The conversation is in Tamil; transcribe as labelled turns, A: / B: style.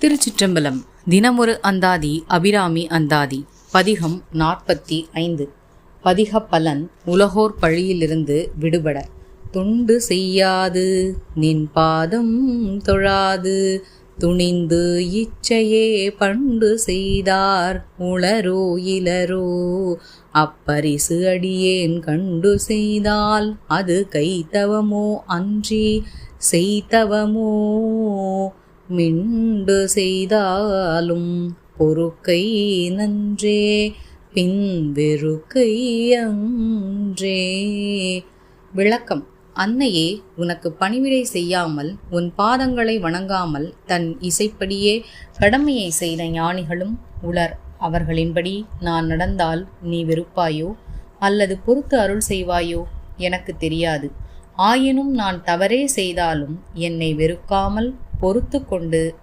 A: திருச்சிற்றம்பலம். தினமொரு அந்தாதி அபிராமி அந்தாதி. பதிகம் நாற்பத்தி ஐந்து பதிக பலன் உலகோர் பழியிலிருந்து விடுபட. துண்டு செய்யாது நின் பாதம் தொழாது. துணிந்து இச்சையே பண்டு செய்தார் உளரோ இலரோ அப்பரிசு அடியேன் கண்டு செய்தால் அது கைத்தவமோ அன்றி செய்தவமோ. மிண்டு செய்தாலும் பொறுக்கை நன்றே பின் வெறுக்கை அன்றே. விளக்கம். அன்னையே உனக்கு பணிவிடை செய்யாமல் உன் பாதங்களை வணங்காமல் தன் இசைப்படியே கடமையை செய்த ஞானிகளும் உளர். அவர்களின்படி நான் நடந்தால் நீ வெறுப்பாயோ அல்லது பொறுத்து அருள் செய்வாயோ எனக்கு தெரியாது. ஆயினும் நான் தவறே செய்தாலும் என்னை வெறுக்காமல் பொறுத்து கொண்டு